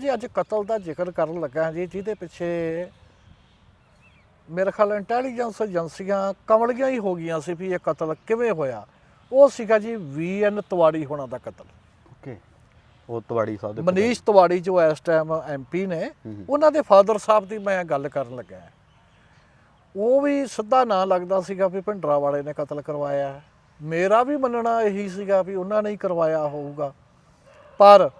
ਜੀ ਅੱਜ ਕਤਲ ਦਾ ਜ਼ਿਕਰ ਕਰਨ ਲੱਗਾ ਜੀ ਜਿਹਦੇ ਪਿੱਛੇ ਮੇਰੇ ਖਿਆਲ ਇੰਟੈਲੀਜੈਂਸ ਏਜੰਸੀਆਂ ਕਮਲੀਆਂ ਹੀ ਹੋ ਗਈਆਂ ਸੀ ਵੀ ਇਹ ਕਤਲ ਕਿਵੇਂ ਹੋਇਆ। ਉਹ ਸੀਗਾ ਜੀ ਵੀਐਨ ਤਵਾੜੀ ਹੋਣਾ ਦਾ ਕਤਲ। ਓਕੇ। ਉਹ ਤਵਾੜੀ ਸਾਹਿਬ ਦੇ ਮਨੀਸ਼ ਤਵਾੜੀ ਜੋ ਇਸ ਟਾਈਮ ਐਮਪੀ ਨੇ। ਉਹਨਾਂ ਦੇ ਫਾਦਰ ਸਾਹਿਬ ਦੀ ਮੈਂ ਗੱਲ ਕਰਨ ਲੱਗਾ ਉਹ ਵੀ ਸਿੱਧਾ ਨਾਂ ਲੱਗਦਾ ਸੀਗਾ ਵੀ ਭਿੰਡਰਾ ਵਾਲੇ ਨੇ ਕਤਲ ਕਰਵਾਇਆ। ਮੇਰਾ ਵੀ ਮੰਨਣਾ ਇਹੀ ਸੀਗਾ ਵੀ ਉਹਨਾਂ ਨੇ ਹੀ ਕਰਵਾਇਆ ਹੋਊਗਾ। ਪਰ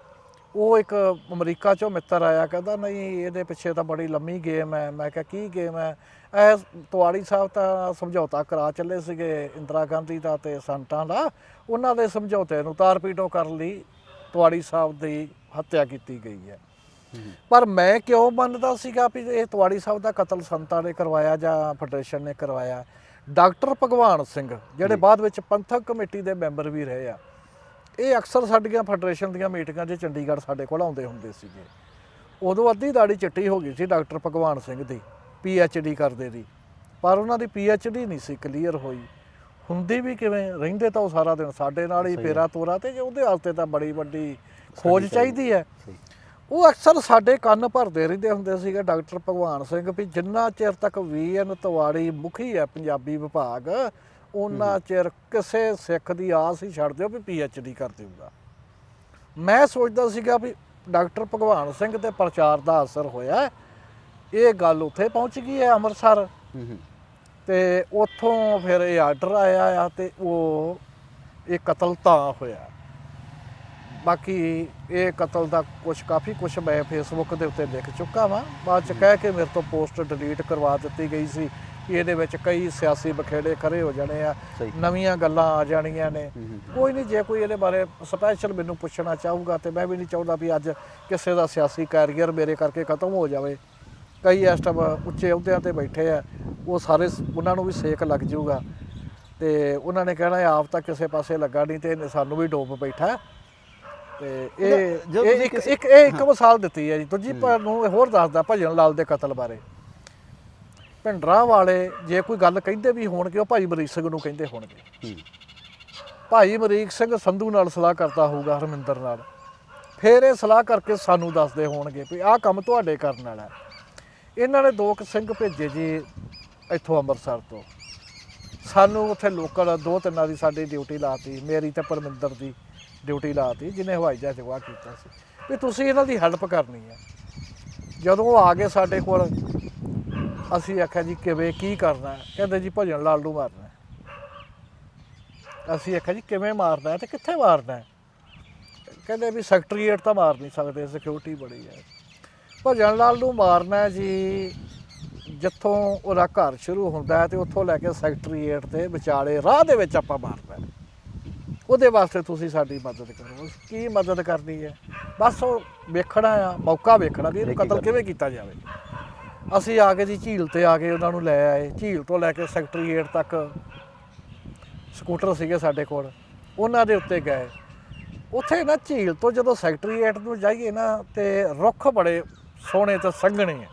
ਉਹ ਇੱਕ ਅਮਰੀਕਾ ਚੋਂ ਮਿੱਤਰ ਆਇਆ ਕਹਿੰਦਾ ਨਹੀਂ ਇਹਦੇ ਪਿੱਛੇ ਤਾਂ ਬੜੀ ਲੰਮੀ ਗੇਮ ਹੈ। ਮੈਂ ਕਿਹਾ ਕੀ ਗੇਮ ਹੈ? ਇਹ ਤਵਾੜੀ ਸਾਹਿਬ ਤਾਂ ਸਮਝੌਤਾ ਕਰਾ ਚੱਲੇ ਸੀਗੇ ਇੰਦਰਾ ਗਾਂਧੀ ਦਾ ਤੇ ਸੰਤਾਂ ਦਾ। ਉਹਨਾਂ ਦੇ ਸਮਝੌਤੇ ਨੂੰ ਤਾਰ ਪੀਟੋ ਕਰਨ ਲਈ ਤਵਾੜੀ ਸਾਹਿਬ ਦੀ ਹੱਤਿਆ ਕੀਤੀ ਗਈ ਹੈ। ਹੂੰ। ਪਰ ਮੈਂ ਕਿਉਂ ਮੰਨਦਾ ਸੀਗਾ ਵੀ ਇਹ ਤਵਾੜੀ ਸਾਹਿਬ ਦਾ ਕਤਲ ਸੰਤਾਂ ਨੇ ਕਰਵਾਇਆ ਜਾਂ ਫੈਡਰੇਸ਼ਨ ਨੇ ਕਰਵਾਇਆ? ਡਾਕਟਰ ਭਗਵਾਨ ਸਿੰਘ ਜਿਹੜੇ ਬਾਅਦ ਵਿੱਚ ਪੰਥਕ ਕਮੇਟੀ ਦੇ ਮੈਂਬਰ ਵੀ ਰਹੇ ਆ ਇਹ ਅਕਸਰ ਸਾਡੀਆਂ ਫੈਡਰੇਸ਼ਨ ਦੀਆਂ ਮੀਟਿੰਗਾਂ 'ਚ ਚੰਡੀਗੜ੍ਹ ਸਾਡੇ ਕੋਲ ਆਉਂਦੇ ਹੁੰਦੇ ਸੀਗੇ। ਉਦੋਂ ਅੱਧੀ ਦਾੜੀ ਚਿੱਟੀ ਹੋ ਗਈ ਸੀ ਡਾਕਟਰ ਭਗਵਾਨ ਸਿੰਘ ਦੀ ਪੀ ਡੀ ਕਰਦੇ ਦੀ। ਪਰ ਉਹਨਾਂ ਦੀ ਪੀ ਡੀ ਨਹੀਂ ਸੀ ਕਲੀਅਰ ਹੋਈ। ਹੁੰਦੀ ਵੀ ਕਿਵੇਂ ਰਹਿੰਦੇ ਤਾਂ ਉਹ ਸਾਰਾ ਦਿਨ ਸਾਡੇ ਨਾਲ ਹੀ ਫੇਰਾ ਤੋਰਾ ਤੇ ਜੇ ਉਹਦੇ ਵਾਸਤੇ ਤਾਂ ਬੜੀ ਵੱਡੀ ਖੋਜ ਚਾਹੀਦੀ ਹੈ। ਉਹ ਅਕਸਰ ਸਾਡੇ ਕੰਨ ਭਰਦੇ ਰਹਿੰਦੇ ਹੁੰਦੇ ਸੀਗੇ ਡਾਕਟਰ ਭਗਵਾਨ ਸਿੰਘ ਵੀ ਜਿੰਨਾ ਚਿਰ ਤੱਕ ਵੀਐਨ ਤਵਾੜੀ ਮੁਖੀ ਹੈ ਪੰਜਾਬੀ ਵਿਭਾਗ ਉਹਨਾਂ ਚਿਰ ਕਿਸੇ ਸਿੱਖ ਦੀ ਆਸ ਹੀ ਛੱਡ ਦਿਓ ਵੀ ਪੀਐਚਡੀ ਕਰ ਦੇਊਗਾ ਮੈਂ ਸੋਚਦਾ ਸੀਗਾ ਵੀ ਡਾਕਟਰ ਭਗਵਾਨ ਸਿੰਘ ਤੇ ਪ੍ਰਚਾਰ ਦਾ ਅਸਰ ਹੋਇਆ ਇਹ ਗੱਲ ਉੱਥੇ ਪਹੁੰਚ ਗਈ ਹੈ ਅੰਮ੍ਰਿਤਸਰ। ਤੇ ਉੱਥੋਂ ਫਿਰ ਇਹ ਆਰਡਰ ਆਇਆ ਆ ਤੇ ਉਹ ਇਹ ਕਤਲ ਤਾਂ ਹੋਇਆ। ਬਾਕੀ ਇਹ ਕਤਲ ਦਾ ਕੁਝ ਕਾਫੀ ਕੁਝ ਮੈਂ ਫੇਸਬੁੱਕ ਦੇ ਉੱਤੇ ਲਿਖ ਚੁੱਕਾ ਵਾਂ। ਬਾਅਦ ਚ ਕਹਿ ਕੇ ਮੇਰੇ ਤੋਂ ਪੋਸਟ ਡਿਲੀਟ ਕਰਵਾ ਦਿੱਤੀ ਗਈ ਸੀ। ਕਿ ਇਹਦੇ ਵਿੱਚ ਕਈ ਸਿਆਸੀ ਬਖੇੜੇ ਖੜੇ ਹੋ ਜਾਣੇ ਆ ਸਹੀ ਨਵੀਆਂ ਗੱਲਾਂ ਆ ਜਾਣੀਆਂ ਨੇ। ਕੋਈ ਨਹੀਂ ਜੇ ਕੋਈ ਇਹਦੇ ਬਾਰੇ ਸਪੈਸ਼ਲ ਮੈਨੂੰ ਪੁੱਛਣਾ ਚਾਹੂਗਾ ਤੇ ਮੈਂ ਵੀ ਨਹੀਂ ਚਾਹੁੰਦਾ ਵੀ ਅੱਜ ਕਿਸੇ ਦਾ ਸਿਆਸੀ ਕੈਰੀਅਰ ਮੇਰੇ ਕਰਕੇ ਖਤਮ ਹੋ ਜਾਵੇ। ਕਈ ਇਸ ਟਾਈਮ ਉੱਚੇ ਅਹੁਦਿਆਂ ਤੇ ਬੈਠੇ ਆ ਉਹ ਸਾਰੇ ਸ- ਉਹਨਾਂ ਨੂੰ ਵੀ ਸੇਕ ਲੱਗ ਜਾਊਗਾ। ਤੇ ਉਹਨਾਂ ਨੇ ਕਹਿਣਾ ਆਪ ਤਾਂ ਕਿਸੇ ਪਾਸੇ ਲੱਗਾ ਨਹੀਂ ਤੇ ਇਹਨੇ ਸਾਨੂੰ ਵੀ ਡੋਬ ਬੈਠਾ ਤੇ ਇਹ ਜਦੋਂ ਇਹ ਤੁਸੀਂ ਇੱਕ ਕਿਸੇ- ਇੱਕ ਇਹ ਇੱਕ ਮਿਸਾਲ ਦਿੱਤੀ ਹੈ ਜੀ। ਦੂਜੀ ਪਰ ਨੂੰ ਹੋਰ ਦੱਸਦਾ ਭਜਨ ਲਾਲ ਦੇ ਕਤਲ ਬਾਰੇ। ਭਿੰਡਰਾ ਵਾਲੇ ਜੇ ਕੋਈ ਗੱਲ ਕਹਿੰਦੇ ਵੀ ਹੋਣਗੇ ਉਹ ਭਾਈ ਮਰੀਕ ਸਿੰਘ ਨੂੰ ਕਹਿੰਦੇ ਹੋਣਗੇ। ਭਾਈ ਅਮਰੀਕ ਸਿੰਘ ਸੰਧੂ ਨਾਲ ਸਲਾਹ ਕਰਦਾ ਹੋਊਗਾ ਹਰਮਿੰਦਰ ਨਾਲ। ਫਿਰ ਇਹ ਸਲਾਹ ਕਰਕੇ ਸਾਨੂੰ ਦੱਸਦੇ ਹੋਣਗੇ ਵੀ ਆਹ ਕੰਮ ਤੁਹਾਡੇ ਕਰਨ ਵਾਲਾ। ਇਹਨਾਂ ਨੇ ਦੋ ਕੁ ਸਿੰਘ ਭੇਜੇ ਜੀ ਇੱਥੋਂ ਅੰਮ੍ਰਿਤਸਰ ਤੋਂ। ਸਾਨੂੰ ਉੱਥੇ ਲੋਕਲ ਦੋ ਤਿੰਨਾਂ ਦੀ ਸਾਡੀ ਡਿਊਟੀ ਲਾਤੀ ਮੇਰੀ ਤੇ ਪਰਮਿੰਦਰ ਦੀ ਡਿਊਟੀ ਲਾਤੀ ਜਿਹਨੇ ਹਵਾਈ ਜਹਾਜ਼ ਅਗਵਾ ਕੀਤਾ ਸੀ। ਵੀ ਤੁਸੀਂ ਇਹਨਾਂ ਦੀ ਹੈਲਪ ਕਰਨੀ ਹੈ। ਜਦੋਂ ਉਹ ਆ ਗਏ ਸਾਡੇ ਕੋਲ ਅਸੀਂ ਆਖਿਆ ਜੀ ਕਿਵੇਂ ਕੀ ਕਰਨਾ? ਕਹਿੰਦੇ ਜੀ ਭਜਨ ਲਾਲ ਨੂੰ ਮਾਰਨਾ। ਅਸੀਂ ਆਖਿਆ ਜੀ ਕਿਵੇਂ ਮਾਰਨਾ ਤੇ ਕਿੱਥੇ ਮਾਰਨਾ ਕਹਿੰਦੇ ਵੀ ਸੈਕਟਰੀਏਟ ਤਾਂ ਮਾਰ ਨਹੀਂ ਸਕਦੇ ਸਿਕਿਉਰਿਟੀ ਬੜੀ ਹੈ ਭਜਨ ਲਾਲ ਨੂੰ ਮਾਰਨਾ ਜੀ ਜਿੱਥੋਂ ਉਹਦਾ ਘਰ ਸ਼ੁਰੂ ਹੁੰਦਾ ਹੈ ਤੇ ਉੱਥੋਂ ਲੈ ਕੇ ਸੈਕਟਰੀਏਟ ਤੇ ਵਿਚਾਲੇ ਰਾਹ ਦੇ ਵਿੱਚ ਆਪਾਂ ਮਾਰਨਾ ਉਹਦੇ ਵਾਸਤੇ ਤੁਸੀਂ ਸਾਡੀ ਮਦਦ ਕਰੋ ਕੀ ਮਦਦ ਕਰਨੀ ਹੈ ਬਸ ਉਹ ਵੇਖਣਾ ਆ ਮੌਕਾ ਵੇਖਣਾ ਵੀ ਇਹਨੂੰ ਕਤਲ। ਕਿਵੇਂ ਕੀਤਾ ਜਾਵੇ ਅਸੀਂ ਆ ਕੇ ਜੀ ਝੀਲ ਤੇ ਆ ਕੇ ਉਹਨਾਂ ਨੂੰ ਲੈ ਆਏ। ਝੀਲ ਤੋਂ ਲੈ ਕੇ ਸੈਕਟਰੀਏਟ ਤੱਕ ਸਕੂਟਰ ਸੀਗੇ ਸਾਡੇ ਕੋਲ। ਉਹਨਾਂ ਦੇ ਉੱਤੇ ਗਏ। ਉੱਥੇ ਨਾ ਝੀਲ ਤੋਂ ਜਦੋਂ ਸੈਕਟਰੀਏਟ ਨੂੰ ਜਾਈਏ ਨਾ ਤੇ ਰੁੱਖ ਬੜੇ ਸੋਹਣੇ ਤੇ ਸੰਘਣੇ ਆ।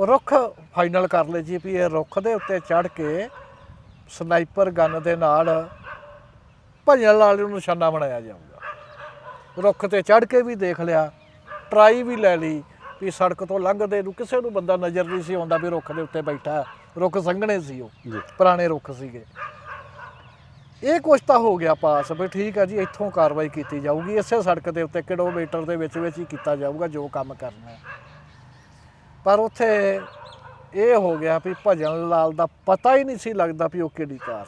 ਉਹ ਰੁੱਖ ਫਾਈਨਲ ਕਰ ਲਏ ਜੀ ਵੀ ਇਹ ਰੁੱਖ ਦੇ ਉੱਤੇ ਚੜ ਕੇ ਸਨਾਈਪਰ ਗਨ ਦੇ ਨਾਲ ਭਜਨ ਲਾਲ ਨੂੰ ਨਿਸ਼ਾਨਾ ਬਣਾਇਆ ਜਾਊਗਾ। ਰੁੱਖ ਤੇ ਚੜ ਕੇ ਵੀ ਦੇਖ ਲਿਆ ਟਰਾਈ ਵੀ ਲੈ ਲਈ। ਵੀ ਸੜਕ ਤੋਂ ਲੰਘਦੇ ਨੂੰ ਕਿਸੇ ਨੂੰ ਬੰਦਾ ਨਜ਼ਰ ਨਹੀਂ ਸੀ ਆਉਂਦਾ ਵੀ ਰੁੱਖ ਦੇ ਉੱਤੇ ਬੈਠਾ। ਰੁੱਖ ਸੰਘਣੇ ਸੀ ਉਹ ਪੁਰਾਣੇ ਰੁੱਖ ਸੀਗੇ। ਇਹ ਕੁਛ ਤਾਂ ਹੋ ਗਿਆ ਪਾਸ ਵੀ ਠੀਕ ਹੈ ਜੀ ਇੱਥੋਂ ਕਾਰਵਾਈ ਕੀਤੀ ਜਾਊਗੀ ਇਸੇ ਸੜਕ ਦੇ ਉੱਤੇ ਕਿਲੋਮੀਟਰ ਦੇ ਵਿੱਚ ਵਿੱਚ ਹੀ ਕੀਤਾ ਜਾਊਗਾ ਜੋ ਕੰਮ ਕਰਨਾ ਹੈ। ਪਰ ਉੱਥੇ ਇਹ ਹੋ ਗਿਆ ਵੀ ਭਜਨ ਲਾਲ ਦਾ ਪਤਾ ਹੀ ਨਹੀਂ ਸੀ ਲੱਗਦਾ ਵੀ ਉਹ ਕਿਹੜੀ ਕਾਰ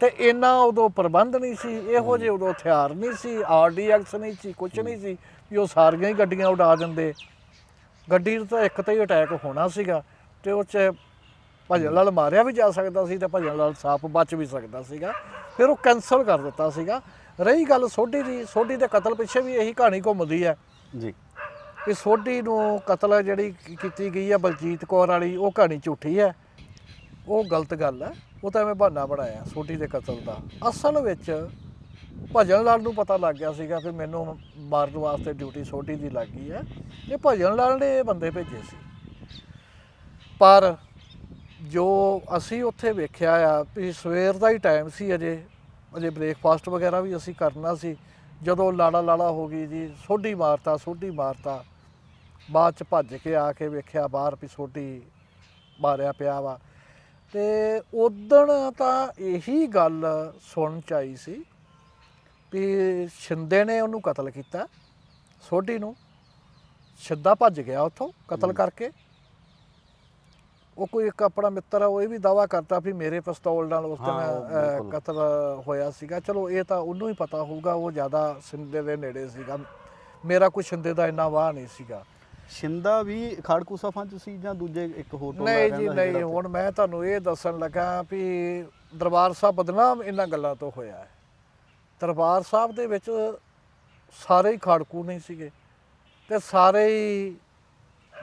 ਤੇ ਇੰਨਾ ਉਦੋਂ ਪ੍ਰਬੰਧ ਨਹੀਂ ਸੀ ਇਹੋ ਜਿਹੇ ਉਦੋਂ ਹਥਿਆਰ ਨਹੀਂ ਸੀ ਆਰਡੀਐਕਸ ਨਹੀਂ ਸੀ ਕੁਝ ਨਹੀਂ ਸੀ ਵੀ ਉਹ ਸਾਰੀਆਂ ਹੀ ਗੱਡੀਆਂ ਉਡਾ ਦਿੰਦੇ। ਗੱਡੀ ਨੂੰ ਤਾਂ ਇੱਕ ਤੇ ਹੀ ਅਟੈਕ ਹੋਣਾ ਸੀਗਾ ਤੇ ਉਹ 'ਚ ਭਜਨ ਲਾਲ ਮਾਰਿਆ ਵੀ ਜਾ ਸਕਦਾ ਸੀ ਤੇ ਭਜਨ ਲਾਲ ਸਾਪ ਬਚ ਵੀ ਸਕਦਾ ਸੀਗਾ। ਫਿਰ ਉਹ ਕੈਨਸਲ ਕਰ ਦਿੱਤਾ ਸੀਗਾ। ਰਹੀ ਗੱਲ ਸੋਢੀ ਦੀ ਸੋਢੀ ਦੇ ਕਤਲ ਪਿੱਛੇ ਵੀ ਇਹੀ ਕਹਾਣੀ ਘੁੰਮਦੀ ਹੈ। ਜੀ। ਕਿ ਸੋਢੀ ਨੂੰ ਕਤਲ ਜਿਹੜੀ ਕੀਤੀ ਗਈ ਹੈ ਬਲਜੀਤ ਕੌਰ ਵਾਲੀ ਉਹ ਕਹਾਣੀ ਝੂਠੀ ਹੈ। ਉਹ ਗਲਤ ਗੱਲ ਹੈ। ਉਹ ਤਾਂ ਐਵੇਂ ਬਹਾਨਾ ਬਣਾਇਆ ਸੋਢੀ ਦੇ ਕਤਲ ਦਾ। ਅਸਲ ਵਿੱਚ ਭਜਨ ਲਾਲ ਨੂੰ ਪਤਾ ਲੱਗ ਗਿਆ ਸੀਗਾ ਕਿ ਮੈਨੂੰ ਮਾਰਨ ਵਾਸਤੇ ਡਿਊਟੀ ਸੋਢੀ ਦੀ ਲੱਗ ਗਈ ਹੈ। ਇਹ ਭਜਨ ਲਾਲ ਨੇ ਇਹ ਬੰਦੇ ਭੇਜੇ ਸੀ। ਪਰ ਜੋ ਅਸੀਂ ਉੱਥੇ ਵੇਖਿਆ ਆ ਵੀ ਸਵੇਰ ਦਾ ਹੀ ਟਾਈਮ ਸੀ ਅਜੇ ਅਜੇ ਬ੍ਰੇਕਫਾਸਟ ਵਗੈਰਾ ਵੀ ਅਸੀਂ ਕਰਨਾ ਸੀ। ਜਦੋਂ ਲਾੜਾ ਲਾੜਾ ਹੋ ਗਈ ਜੀ, ਸੋਢੀ ਮਾਰਤਾ ਸੋਢੀ ਮਾਰਤਾ। ਬਾਅਦ ਚ ਭੱਜ ਕੇ ਆ ਕੇ ਵੇਖਿਆ ਬਾਹਰ ਵੀ ਸੋਢੀ ਮਾਰਿਆ ਪਿਆ ਵਾ। ਤੇ ਉਦਣ ਤਾਂ ਇਹੀ ਗੱਲ ਸੁਣ ਚ ਆਈ ਸੀ ਵੀ ਸ਼ਿੰਦੇ ਨੇ ਉਹਨੂੰ ਕਤਲ ਕੀਤਾ ਸੋਢੀ ਨੂੰ। ਸਿੱਧਾ ਭੱਜ ਗਿਆ ਉੱਥੋਂ ਕਤਲ ਕਰਕੇ। ਉਹ ਕੋਈ ਇੱਕ ਆਪਣਾ ਮਿੱਤਰ ਆ ਉਹ ਇਹ ਵੀ ਦਾਵਾ ਕਰਦਾ ਵੀ ਮੇਰੇ ਪਿਸਤੌਲ ਨਾਲ ਉਸ ਦਿਨ। ਕਤਲ ਹੋਇਆ ਸੀਗਾ। ਚਲੋ ਇਹ ਤਾਂ ਉਹਨੂੰ ਹੀ ਪਤਾ ਹੋਊਗਾ ਉਹ ਜ਼ਿਆਦਾ ਸਿੰਦੇ ਦੇ ਨੇੜੇ ਸੀਗਾ। ਮੇਰਾ ਕੋਈ ਸਿੰਦੇ ਦਾ ਇੰਨਾ ਵਾਹ ਨਹੀਂ ਸੀਗਾ। ਸ਼ਿੰਦਾ ਵੀ ਖਾੜਕੂ ਸਫਾਂ ਚ ਸੀ ਜਾਂ ਦੂਜੇ ਇੱਕ ਹੋਰ ਟੋਲਾ ਨਹੀਂ ਜੀ ਨਹੀਂ ਹੁਣ ਮੈਂ ਤੁਹਾਨੂੰ ਇਹ ਦੱਸਣ ਲੱਗਾ ਵੀ ਦਰਬਾਰ ਸਾਹਿਬ ਬਦਨਾਮ ਇਹਨਾਂ ਗੱਲਾਂ ਤੋਂ ਹੋਇਆ ਹੈ। ਦਰਬਾਰ ਸਾਹਿਬ ਦੇ ਵਿੱਚ ਸਾਰੇ ਹੀ ਖਾੜਕੂ ਨਹੀਂ ਸੀਗੇ ਤੇ ਸਾਰੇ ਹੀ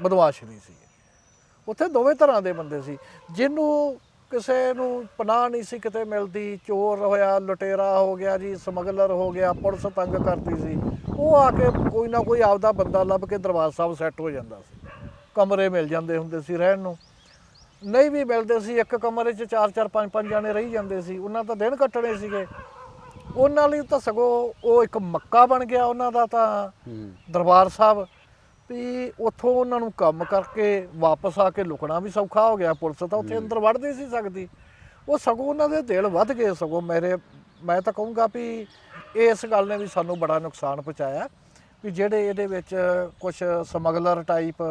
ਬਦਮਾਸ਼ ਨਹੀਂ ਸੀਗੇ। ਉੱਥੇ ਦੋਵੇਂ ਤਰ੍ਹਾਂ ਦੇ ਬੰਦੇ ਸੀ। ਜਿਹਨੂੰ ਕਿਸੇ ਨੂੰ ਪਨਾਹ ਨਹੀਂ ਸੀ ਕਿਤੇ ਮਿਲਦੀ, ਚੋਰ ਹੋਇਆ, ਲੁਟੇਰਾ ਹੋ ਗਿਆ ਜੀ, ਸਮਗਲਰ ਹੋ ਗਿਆ, ਪੁਲਿਸ ਤੰਗ ਕਰਦੀ ਸੀ। ਉਹ ਆ ਕੇ ਕੋਈ ਨਾ ਕੋਈ ਆਪਦਾ ਬੰਦਾ ਲੱਭ ਕੇ ਦਰਬਾਰ ਸਾਹਿਬ ਸੈੱਟ ਹੋ ਜਾਂਦਾ ਸੀ। ਕਮਰੇ ਮਿਲ ਜਾਂਦੇ ਹੁੰਦੇ ਸੀ ਰਹਿਣ ਨੂੰ। ਨਹੀਂ ਵੀ ਮਿਲਦੇ ਸੀ, ਇੱਕ ਕਮਰੇ 'ਚ ਚਾਰ ਚਾਰ ਪੰਜ ਪੰਜ ਜਾਣੇ ਰਹੀ ਜਾਂਦੇ ਸੀ। ਉਹਨਾਂ ਤਾਂ ਦਿਨ ਕੱਟਣੇ ਸੀਗੇ। ਉਹਨਾਂ ਲਈ ਤਾਂ ਸਗੋਂ ਉਹ ਇੱਕ ਮੱਕਾ ਬਣ ਗਿਆ ਉਹਨਾਂ ਦਾ ਤਾਂ ਹੂੰ ਦਰਬਾਰ ਸਾਹਿਬ। ਵੀ ਉੱਥੋਂ ਉਹਨਾਂ ਨੂੰ ਕੰਮ ਕਰਕੇ ਵਾਪਸ ਆ ਕੇ ਲੁਕਣਾ ਵੀ ਸੌਖਾ ਹੋ ਗਿਆ। ਪੁਲਿਸ ਤਾਂ ਉੱਥੇ ਅੰਦਰ ਵੜ ਨਹੀਂ ਸੀ ਸਕਦੀ। ਉਹ ਸਗੋਂ ਉਹਨਾਂ ਦੇ ਦਿਲ ਵੱਧ ਗਏ ਸਗੋਂ ਮੇਰੇ ਮੈਂ ਤਾਂ ਕਹੂੰਗਾ ਵੀ ਇਸ ਗੱਲ ਨੇ ਵੀ ਸਾਨੂੰ ਬੜਾ ਨੁਕਸਾਨ ਪਹੁੰਚਾਇਆ। ਵੀ ਜਿਹੜੇ ਇਹਦੇ ਵਿੱਚ ਕੁਝ ਸਮਗਲਰ ਟਾਈਪ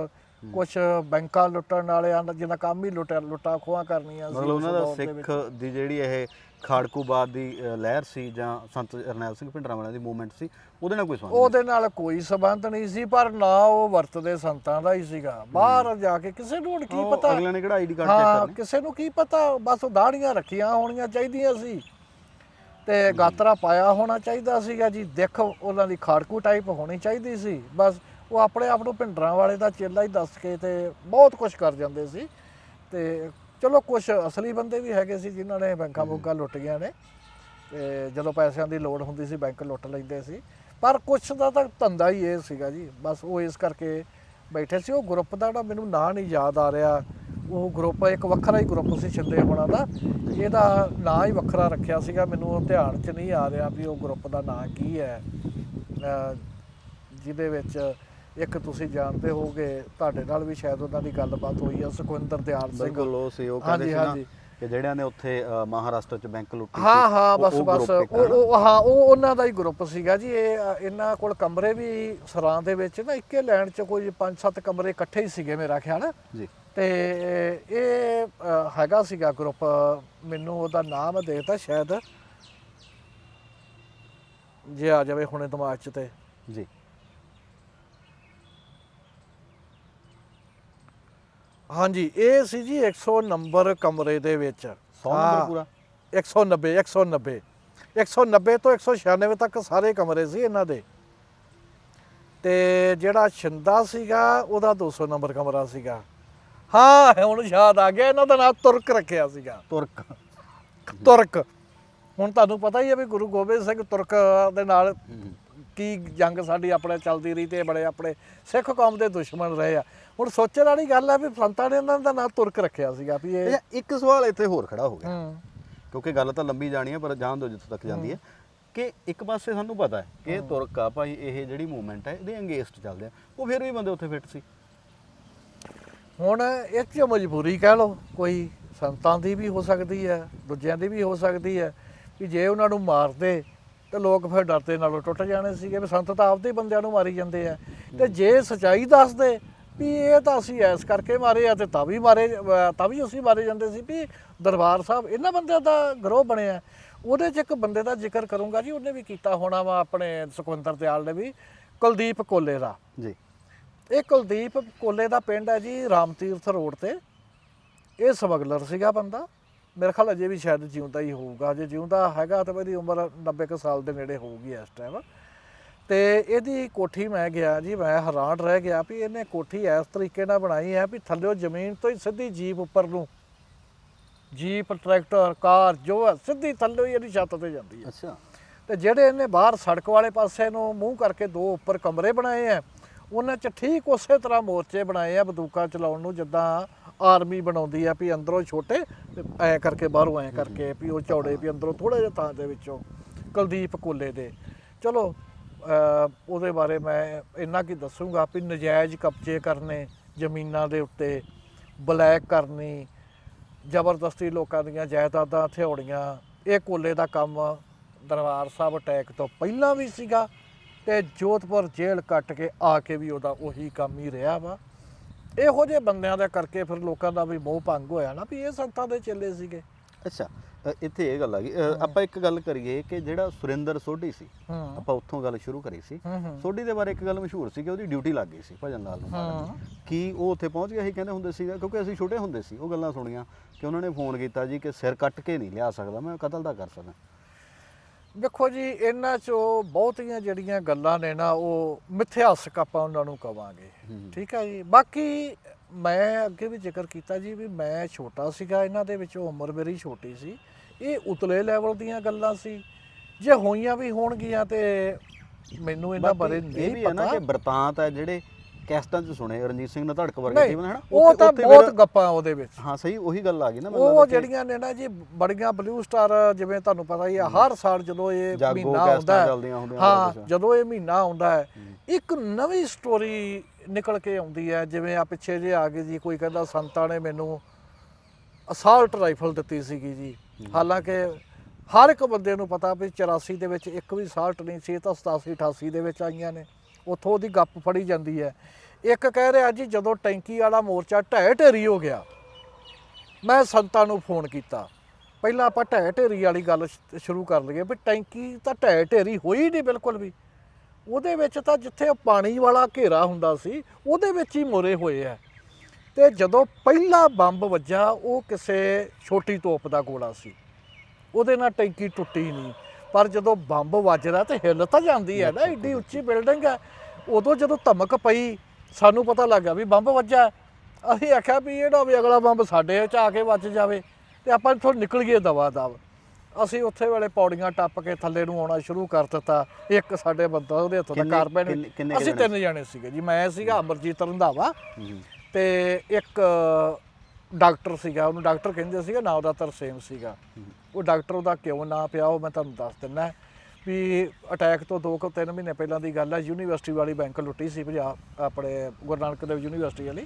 ਕੁਝ ਬੈਂਕਾਂ ਲੁੱਟਣ ਵਾਲਿਆਂ ਦਾ ਜਿਹਦਾ ਕੰਮ ਹੀ ਲੁੱਟਾ ਲੁੱਟਾ ਖੋਹਾਂ ਕਰਨੀਆਂ ਸੀ ਮਤਲਬ ਉਹਨਾਂ ਦਾ ਦੌਰ ਦੇ ਵਿੱਚ। ਸਿੱਖ ਦੀ ਜਿਹੜੀ ਇਹ ਖਾੜਕੂਬਾਦ ਦੀ ਲਹਿਰ ਸੀ ਜਾਂ ਸੰਤ ਅਰਨੈਲ ਸਿੰਘ ਭਿੰਡਰਾਂਵਾਲਾ ਦੀ ਮੂਵਮੈਂਟ ਸੀ ਉਹਦੇ ਨਾਲ ਕੋਈ ਸੰਬੰਧ ਉਹਦੇ ਨਾਲ ਕੋਈ ਸਬੰਧ ਨਹੀਂ ਸੀ ਪਰ ਨਾ ਉਹ ਵਰਤਦੇ ਸੰਤਾਂ ਦਾ ਹੀ ਸੀਗਾ। ਬਾਹਰ ਜਾ ਕੇ ਕਿਸੇ ਨੂੰ ਹੁਣ ਕੀ ਪਤਾ? ਅਗਲਿਆਂ ਨੇ ਕਿਹੜਾ ਆਈਡੀ ਕਾਰਡ ਚੈੱਕ ਕਰਨੇ? ਕਿਸੇ ਨੂੰ ਕੀ ਪਤਾ? ਬਸ ਦਾੜੀਆਂ ਰੱਖੀਆਂ ਹੋਣੀਆਂ ਚਾਹੀਦੀਆਂ ਸੀ। ਤੇ ਗਾਤਰਾ ਪਾਇਆ ਹੋਣਾ ਚਾਹੀਦਾ ਸੀਗਾ ਜੀ। ਦੇਖ ਉਹਨਾਂ ਦੀ ਖਾੜਕੂ ਟਾਈਪ ਹੋਣੀ ਚਾਹੀਦੀ ਸੀ। ਬਸ ਉਹ ਆਪਣੇ ਆਪ ਨੂੰ ਭਿੰਡਰਾਂ ਵਾਲੇ ਦਾ ਚੇਲਾ ਹੀ ਦੱਸ ਕੇ ਤੇ ਬਹੁਤ ਕੁਝ ਕਰ ਜਾਂਦੇ ਸੀ। ਤੇ ਚਲੋ ਕੁਝ ਅਸਲੀ ਬੰਦੇ ਵੀ ਹੈਗੇ ਸੀ ਜਿਨ੍ਹਾਂ ਨੇ ਬੈਂਕਾਂ ਬੁੰਕਾਂ ਲੁੱਟ ਗਈਆਂ ਨੇ ਤੇ ਜਦੋਂ ਪੈਸਿਆਂ ਦੀ ਲੋੜ ਹੁੰਦੀ ਸੀ ਬੈਂਕ ਲੁੱਟ ਲੈਂਦੇ ਸੀ। ਪਰ ਕੁਝ ਦਾ ਤਾਂ ਧੰਦਾ ਹੀ ਇਹ ਸੀਗਾ ਜੀ। ਬਸ ਉਹ ਇਸ ਕਰਕੇ ਬੈਠੇ ਸੀ। ਉਹ ਗਰੁੱਪ ਦਾ ਜਿਹੜਾ ਮੈਨੂੰ ਨਾਂ ਨਹੀਂ ਯਾਦ ਆ ਰਿਹਾ। ਉਹ ਗਰੁੱਪ ਇੱਕ ਵੱਖਰਾ ਹੀ ਗਰੁੱਪ ਸੀ ਛਿੰਦੇ ਹੋਣਾ ਦਾ। ਇਹਦਾ ਨਾਂ ਹੀ ਵੱਖਰਾ ਰੱਖਿਆ ਸੀਗਾ। ਮੈਨੂੰ ਉਹ ਧਿਆਨ 'ਚ ਨਹੀਂ ਆ ਰਿਹਾ ਵੀ ਉਹ ਗਰੁੱਪ ਦਾ ਨਾਂ ਕੀ ਹੈ। ਜਿਹਦੇ ਵਿੱਚ ਇੱਕ ਤੁਸੀਂ ਜਾਣਦੇ ਹੋਗੇ ਤੁਹਾਡੇ ਨਾਲ ਵੀ ਸ਼ਾਇਦ ਉਹਨਾਂ ਦੀ ਗੱਲਬਾਤ ਹੋਈ ਆ ਸੁਖਵਿੰਦਰ ਦਿਆਲ ਸਿੰਘ। ਬਿਲਕੁਲ ਉਹ ਸੀ ਉਹ ਕਹਿੰਦੇ ਸੀ ਨਾ। ਕਿ ਜਿਹੜਿਆਂ ਨੇ ਉੱਥੇ ਮਹਾਰਾਸ਼ਟਰ ਚ ਬੈਂਕ ਲੁੱਟੀ ਹਾਂ ਹਾਂ ਬਸ ਬਸ ਉਹ ਹੈ। ਉਹ ਉਹਨਾਂ ਦਾ ਹੀ ਗਰੁੱਪ ਸੀਗਾ ਜੀ ਇਹ ਇਹਨਾਂ ਕੋਲ ਕਮਰੇ ਵੀ ਸਰਾਂ ਦੇ ਵਿੱਚ ਨਾ ਇੱਕੇ ਲੈਣ 'ਚ ਕੋਈ 5-7 ਕਮਰੇ ਇਕੱਠੇ ਹੀ ਸੀਗੇ ਮੇਰਾ ਖਿਆਲ। ਜੀ। ਤੇ ਇਹ ਹੈਗਾ ਸੀਗਾ ਗਰੁੱਪ ਮੈਨੂੰ ਉਹਦਾ ਨਾਮ ਦੇਤਾ ਸ਼ਾਇਦ। ਜੇ ਆ ਜਾਵੇ ਹੁਣੇ ਦਿਮਾਗ 'ਚ ਤੇ। ਜੀ। ਹਾਂਜੀ ਇਹ ਸੀ ਜੀ 100 ਨੰਬਰ ਕਮਰੇ ਦੇ ਵਿੱਚ। 100 ਨੰਬਰ ਪੂਰਾ? 190 190 190 ਤੋਂ 196 ਤੱਕ ਸਾਰੇ ਕਮਰੇ ਸੀ ਇਹਨਾਂ ਦੇ। ਤੇ ਜਿਹੜਾ ਛਿੰਦਾ ਸੀਗਾ ਉਹਦਾ 200 ਨੰਬਰ ਕਮਰਾ ਸੀਗਾ। ਹਾਂ ਹੁਣ ਯਾਦ ਆ ਗਿਆ ਇਹਨਾਂ ਦਾ ਨਾਮ ਤੁਰਕ ਰੱਖਿਆ ਸੀਗਾ। ਤੁਰਕ। ਤੁਰਕ। ਹੁਣ ਤੁਹਾਨੂੰ ਪਤਾ ਹੀ ਹੈ ਵੀ ਗੁਰੂ ਗੋਬਿੰਦ ਸਿੰਘ ਤੁਰਕ ਦੇ ਨਾਲ। ਕੀ ਜੰਗ ਸਾਡੀ ਆਪਣੇ ਚੱਲਦੀ ਰਹੀ ਤੇ ਬੜੇ ਆਪਣੇ ਸਿੱਖ ਕੌਮ ਦੇ ਦੁਸ਼ਮਣ ਰਹੇ ਆ। ਹੁਣ ਸੋਚਣ ਵਾਲੀ ਗੱਲ ਆ ਵੀ ਸੰਤਾਂ ਨੇ ਇਹਨਾਂ ਦਾ ਨਾਮ ਤੁਰਕ ਰੱਖਿਆ ਸੀਗਾ ਵੀ ਇਹ ਇੱਕ ਸਵਾਲ ਇੱਥੇ ਹੋਰ ਖੜਾ ਹੋ ਗਿਆ। ਹੂੰ। ਕਿਉਂਕਿ ਗੱਲ ਤਾਂ ਲੰਬੀ ਜਾਣੀ ਹੈ ਪਰ ਜਾਣ ਦੋ ਜਿੱਥੋਂ ਤੱਕ ਜਾਂਦੀ ਹੈ। ਕਿ ਇੱਕ ਪਾਸੇ ਸਾਨੂੰ ਪਤਾ ਹੈ ਕਿ ਇਹ ਤੁਰਕ ਆ ਭਾਈ ਇਹ ਜਿਹੜੀ ਮੂਵਮੈਂਟ ਹੈ ਇਹਦੇ ਅੰਗੇਸਟ ਚੱਲਦੇ ਆ। ਉਹ ਫਿਰ ਵੀ ਬੰਦੇ ਉੱਥੇ ਫਿੱਟ ਸੀ। ਹੁਣ ਇਹ 'ਚ ਮਜਬੂਰੀ ਕਹਿ ਲਓ ਕੋਈ ਸੰਤਾਂ ਦੀ ਵੀ ਹੋ ਸਕਦੀ ਹੈ ਦੂਜਿਆਂ ਦੀ ਵੀ ਹੋ ਸਕਦੀ ਹੈ ਕਿ ਜੇ ਉਹਨਾਂ ਨੂੰ ਮਾਰਦੇ ਤੇ ਲੋਕ ਫਿਰ ਡਰਦੇ ਨਾਲੋਂ ਟੁੱਟ ਜਾਣੇ ਸੀਗੇ ਵੀ ਸੰਤ ਤਾਂ ਆਪਦੇ ਬੰਦਿਆਂ ਨੂੰ ਮਾਰੀ ਜਾਂਦੇ ਆ। ਤੇ ਜੇ ਸਚਾਈ ਦੱਸਦੇ ਵੀ ਇਹ ਤਾਂ ਅਸੀਂ ਐਸ ਕਰਕੇ ਮਾਰੇ ਆ ਤੇ ਤਾਂ ਵੀ ਮਾਰੇ ਤਾਂ ਵੀ ਅਸੀਂ ਮਾਰੇ ਜਾਂਦੇ ਸੀ ਵੀ ਦਰਬਾਰ ਸਾਹਿਬ ਇਹਨਾਂ ਬੰਦਿਆਂ ਦਾ ਗਰੋਹ ਬਣਿਆ। ਉਹਦੇ 'ਚ ਇੱਕ ਬੰਦੇ ਦਾ ਜ਼ਿਕਰ ਕਰੂੰਗਾ ਜੀ ਉਹਨੇ ਵੀ ਕੀਤਾ ਹੋਣਾ ਵਾ ਆਪਣੇ ਸੁਖਵਿੰਦਰ ਦਿਆਲ ਨੇ ਵੀ ਕੁਲਦੀਪ ਕੋਲੇ ਦਾ। ਜੀ। ਇਹ ਕੁਲਦੀਪ ਕੋਲੇ ਦਾ ਪਿੰਡ ਹੈ ਜੀ ਰਾਮਤੀਰਥ ਰੋਡ ਤੇ। ਇਹ ਸਮਗਲਰ ਸੀਗਾ ਬੰਦਾ। ਮੇਰੇ ਖਿਆਲ ਅਜੇ ਵੀ ਸ਼ਾਇਦ ਜਿਉਂਦਾ ਹੀ ਹੋਊਗਾ। ਜੇ ਜਿਉਂਦਾ ਹੈਗਾ ਤਾਂ ਇਹਦੀ ਉਮਰ 90 ਕੁ ਸਾਲ ਦੇ ਨੇੜੇ ਹੋਊਗੀ ਇਸ ਟਾਈਮ ਤੇ ਇਹਦੀ ਕੋਠੀ ਮੈਂ ਗਿਆ ਜੀ ਮੈਂ ਹੈਰਾਨ ਰਹਿ ਗਿਆ ਵੀ ਇਹਨੇ ਕੋਠੀ ਇਸ ਤਰੀਕੇ ਨਾਲ ਬਣਾਈ ਹੈ ਵੀ ਥੱਲੇੋਂ ਜ਼ਮੀਨ ਤੋਂ ਹੀ ਸਿੱਧੀ ਜੀਪ ਉੱਪਰ ਨੂੰ। ਜੀਪ ਟਰੈਕਟਰ ਕਾਰ ਜੋ ਹੈ ਸਿੱਧੀ ਥੱਲੇ ਹੀ ਇਹਦੀ ਛੱਤ ਤੇ ਜਾਂਦੀ ਹੈ। ਅੱਛਾ। ਤੇ ਜਿਹੜੇ ਇਹਨੇ ਬਾਹਰ ਸੜਕ ਵਾਲੇ ਪਾਸੇ ਨੂੰ ਮੂੰਹ ਕਰਕੇ ਦੋ ਉੱਪਰ ਕਮਰੇ ਬਣਾਏ ਆ ਉਹਨਾਂ 'ਚ ਠੀਕ ਉਸੇ ਤਰ੍ਹਾਂ ਮੋਰਚੇ ਬਣਾਏ ਆ ਬੰਦੂਕਾਂ ਚਲਾਉਣ ਨੂੰ ਜਿੱਦਾਂ ਆਰਮੀ ਬਣਾਉਂਦੀ ਆ ਵੀ ਅੰਦਰੋਂ ਛੋਟੇ ਤੇ ਐ ਕਰਕੇ ਬਾਹਰੋਂ ਐ ਕਰਕੇ ਵੀ ਉਹ ਚੌੜੇ ਵੀ ਅੰਦਰੋਂ ਥੋੜਾ ਜਿਹਾ ਥਾਂ ਦੇ ਵਿੱਚੋਂ ਕੁਲਦੀਪ ਕੋਲੇ ਦੇ। ਚਲੋ ਉਹਦੇ ਬਾਰੇ ਮੈਂ ਇੰਨਾ ਕੀ ਦੱਸੂਗਾ ਵੀ ਨਜਾਇਜ਼ ਕਬਜ਼ੇ ਕਰਨੇ, ਜ਼ਮੀਨਾਂ ਦੇ ਉੱਤੇ ਬਲੈਕ ਕਰਨੀ, ਜ਼ਬਰਦਸਤੀ ਲੋਕਾਂ ਦੀਆਂ ਜਾਇਦਾਦਾਂ ਹਥਿਆਉਣੀਆਂ ਇਹ ਕੋਲੇ ਦਾ ਕੰਮ ਦਰਬਾਰ ਸਾਹਿਬ ਅਟੈਕ ਤੋਂ ਪਹਿਲਾਂ ਵੀ ਸੀਗਾ ਤੇ ਜੋਧਪੁਰ ਜੇਲ੍ਹ ਕੱਟ ਕੇ ਆ ਕੇ ਵੀ ਉਹਦਾ ਉਹੀ ਕੰਮ ਹੀ ਰਿਹਾ ਵਾ। ਇਹੋ ਜਿਹੇ ਬੰਦਿਆਂ ਦਾ ਕਰਕੇ ਫਿਰ ਲੋਕਾਂ ਦਾ ਵੀ ਮੋਹ ਭੰਗ ਹੋਇਆ ਨਾ ਵੀ ਇਹ ਸੰਤਾਂ ਦੇ ਚੇਲੇ ਸੀਗੇ। ਅੱਛਾ ਅ, ਇੱਥੇ ਇਹ ਗੱਲ ਆ ਗਈ। ਅ, ਆਪਾਂ ਇੱਕ ਗੱਲ ਕਰੀਏ ਕਿ ਜਿਹੜਾ ਸੁਰਿੰਦਰ ਸੋਢੀ ਸੀ ਹੂੰ। ਆਪਾਂ ਉੱਥੋਂ ਗੱਲ ਸ਼ੁਰੂ ਕਰੀ ਸੀ। ਹੂੰ ਹੂੰ। ਸੋਢੀ ਦੇ ਬਾਰੇ ਇੱਕ ਗੱਲ ਮਸ਼ਹੂਰ ਸੀ ਕਿ ਉਹਦੀ ਡਿਊਟੀ ਲੱਗ ਗਈ ਸੀ ਭਜਨ ਲਾਲ ਨੂੰ ਮਾਰਨ ਦੀ। ਕੀ ਉਹ ਉੱਥੇ ਪਹੁੰਚ ਗਿਆ ਸੀ ਕਹਿੰਦੇ ਹੁੰਦੇ ਸੀ ਕਿਉਂਕਿ ਅਸੀਂ ਛੋਟੇ ਹੁੰਦੇ ਸੀ ਉਹ ਗੱਲਾਂ ਸੁਣੀਆਂ ਕਿ ਉਹਨਾਂ ਨੇ ਫੋਨ ਕੀਤਾ ਜੀ ਕਿ ਸਿਰ ਕੱਟ ਕੇ ਨਹੀਂ ਲਿਆ ਸਕਦਾ ਮੈਂ ਕਤਲ ਦਾ ਕਰ ਸਕਦਾ। ਵੇਖੋ ਜੀ ਇਹਨਾਂ ਚੋਂ ਬਹੁਤੀਆਂ ਜਿਹੜੀਆਂ ਗੱਲਾਂ ਨੇ ਨਾ ਉਹ ਮਿਥਿਹਾਸਕ ਆਪਾਂ ਉਹਨਾਂ ਨੂੰ ਕਵਾਂਗੇ। ਠੀਕ ਹੈ ਜੀ? ਬਾਕੀ ਮੈਂ ਅੱਗੇ ਵੀ ਜ਼ਿਕਰ ਕੀਤਾ ਜੀ ਵੀ ਮੈਂ ਛੋਟਾ ਸੀਗਾ ਇਹਨਾਂ ਦੇ ਵਿੱਚੋਂ ਉਮਰ ਮੇਰੀ ਛੋਟੀ ਸੀ। ਇਹ ਉਤਲੇ ਲੈਵਲ ਦੀਆਂ ਗੱਲਾਂ ਸੀ। ਜੇ ਹੋਈਆਂ ਵੀ ਹੋਣਗੀਆਂ ਤੇ ਮੈਨੂੰ ਇਹਨਾਂ ਬਾਰੇ ਬਾਕੀ ਇਹ ਵੀ ਨਹੀਂ ਹੈ ਨਾ ਪਤਾ। ਕਿ ਬਰਤਾਂਤ ਹੈ ਜਿਹੜੇ ਕੈਸਟਾਂ 'ਚ ਸੁਣੇ ਰਣਜੀਤ ਸਿੰਘ ਨਧੜਕ ਵਰਗੇ ਜੀਵਨ ਹੈ ਨਾ ਉਹ ਤਾਂ ਬਹੁਤ ਗੱਪਾਂ ਉਹਦੇ ਵਿੱਚ। ਹਾਂ ਸਹੀ ਉਹੀ ਗੱਲ ਆ ਗਈ ਨਾ ਉਹ ਜਿਹੜੀਆਂ ਨੇ ਨਾ ਜੀ ਬੜੀਆਂ ਬਲੂ ਸਟਾਰ ਜਿਵੇਂ ਤੁਹਾਨੂੰ ਪਤਾ ਹੀ ਆ ਹਰ ਸਾਲ ਜਦੋਂ ਇਹ ਮਹੀਨਾ ਆਉਂਦਾ ਹੈ। ਜਦੋਂ ਇਹ ਮਹੀਨਾ ਆਉਂਦਾ ਹੈ ਇੱਕ ਨਵੀਂ ਸਟੋਰੀ ਨਿਕਲ ਕੇ ਆਉਂਦੀ ਹੈ ਜਿਵੇਂ ਆ ਪਿੱਛੇ ਜੇ ਆ ਗਏ ਜੀ ਕੋਈ ਕਹਿੰਦਾ ਸੰਤਾਂ ਨੇ ਮੈਨੂੰ ਅਸਾਲਟ ਰਾਈਫਲ ਦਿੱਤੀ ਸੀਗੀ ਜੀ। ਹਾਲਾਂਕਿ ਹਰ ਇੱਕ ਬੰਦੇ ਨੂੰ ਪਤਾ ਵੀ 84 ਦੇ ਵਿੱਚ ਇੱਕ ਵੀ ਅਸਾਲਟ ਨਹੀਂ ਸੀ ਇਹ ਤਾਂ 87 88 ਦੇ ਵਿੱਚ ਆਈਆਂ ਨੇ। ਉੱਥੋਂ ਉਹਦੀ ਗੱਪ ਫੜੀ ਜਾਂਦੀ ਹੈ। ਇੱਕ ਕਹਿ ਰਿਹਾ ਜੀ ਜਦੋਂ ਟੈਂਕੀ ਵਾਲਾ ਮੋਰਚਾ ਢਹਿ ਢੇਰੀ ਹੋ ਗਿਆ ਮੈਂ ਸੰਤਾਂ ਨੂੰ ਫੋਨ ਕੀਤਾ। ਪਹਿਲਾਂ ਆਪਾਂ ਢਹਿ ਢੇਰੀ ਵਾਲੀ ਗੱਲ ਸ਼ੁਰੂ ਕਰ ਲਈਏ ਵੀ ਟੈਂਕੀ ਤਾਂ ਢਹਿ ਢੇਰੀ ਹੋਈ ਨਹੀਂ ਬਿਲਕੁਲ ਵੀ। ਉਹਦੇ ਵਿੱਚ ਤਾਂ ਜਿੱਥੇ ਪਾਣੀ ਵਾਲਾ ਘੇਰਾ ਹੁੰਦਾ ਸੀ ਉਹਦੇ ਵਿੱਚ ਹੀ ਮੋਰੇ ਹੋਏ ਆ। ਤੇ ਜਦੋਂ ਪਹਿਲਾ ਬੰਬ ਵੱਜਾ ਉਹ ਕਿਸੇ ਛੋਟੀ ਤੋਪ ਦਾ ਗੋਲਾ ਸੀ। ਉਹਦੇ ਨਾਲ ਟੈਂਕੀ ਟੁੱਟੀ ਨਹੀਂ। ਪਰ ਜਦੋਂ ਬੰਬ ਵੱਜਦਾ ਤੇ ਹਿੱਲ ਤਾਂ ਜਾਂਦੀ ਹੈ ਨਾ ਏਡੀ ਉੱਚੀ ਬਿਲਡਿੰਗ ਹੈ। ਉਦੋਂ ਜਦੋਂ ਧਮਕ ਪਈ ਸਾਨੂੰ ਪਤਾ ਲੱਗਾ ਵੀ ਬੰਬ ਵੱਜਾ ਅਸੀਂ ਆਖਿਆ ਵੀ ਇਹਦਾ ਵੀ ਅਗਲਾ ਬੰਬ ਸਾਡੇ ਚ ਆ ਕੇ ਵੱਜ ਜਾਵੇ ਤੇ ਆਪਾਂ ਇੱਥੋਂ ਨਿਕਲ ਗਏ ਦਵਾ ਦਵ। ਅਸੀਂ ਉੱਥੇ ਵੇਲੇ ਪੌੜੀਆਂ ਟੱਪ ਕੇ ਥੱਲੇ ਨੂੰ ਆਉਣਾ ਸ਼ੁਰੂ ਕਰ ਦਿੱਤਾ। ਇੱਕ ਸਾਡੇ ਬੰਦਾ ਉਹਦੇ ਹੱਥੋਂ ਦਾ ਕਿੰਨੇ- ਕਾਰਪੈਟ ਕਿੰਨੇ- ਕਿੰਨੇ ਕੁ ਅਸੀਂ ਤਿੰਨ ਜਣੇ ਸੀਗੇ ਜੀ। ਮੈਂ ਸੀਗਾ ਅਮਰਜੀਤ ਰੰਧਾਵਾ। ਤੇ ਇੱਕ ਡਾਕਟਰ ਸੀਗਾ। ਉਹਨੂੰ ਡਾਕਟਰ ਕਹਿੰਦੇ ਸੀਗਾ ਨਾਮ ਦਾ ਤਰਸੇਮ ਸੀਗਾ। ਉਹ ਡਾਕਟਰ ਉਹਦਾ ਕਿਉਂ ਨਾਂ ਪਿਆ ਉਹ ਮੈਂ ਤੁਹਾਨੂੰ ਦੱਸ ਦਿੰਦਾ। ਵੀ ਅਟੈਕ ਤੋਂ 2 ਕੁ 3 ਮਹੀਨੇ ਪਹਿਲਾਂ ਦੀ ਗੱਲ ਹੈ ਯੂਨੀਵਰਸਿਟੀ ਵਾਲੀ ਬੈਂਕ ਲੁੱਟੀ ਸੀ ਪੰਜਾਬ ਆਪਣੇ ਗੁਰੂ ਨਾਨਕ ਦੇਵ ਯੂਨੀਵਰਸਿਟੀ ਵਾਲੀ।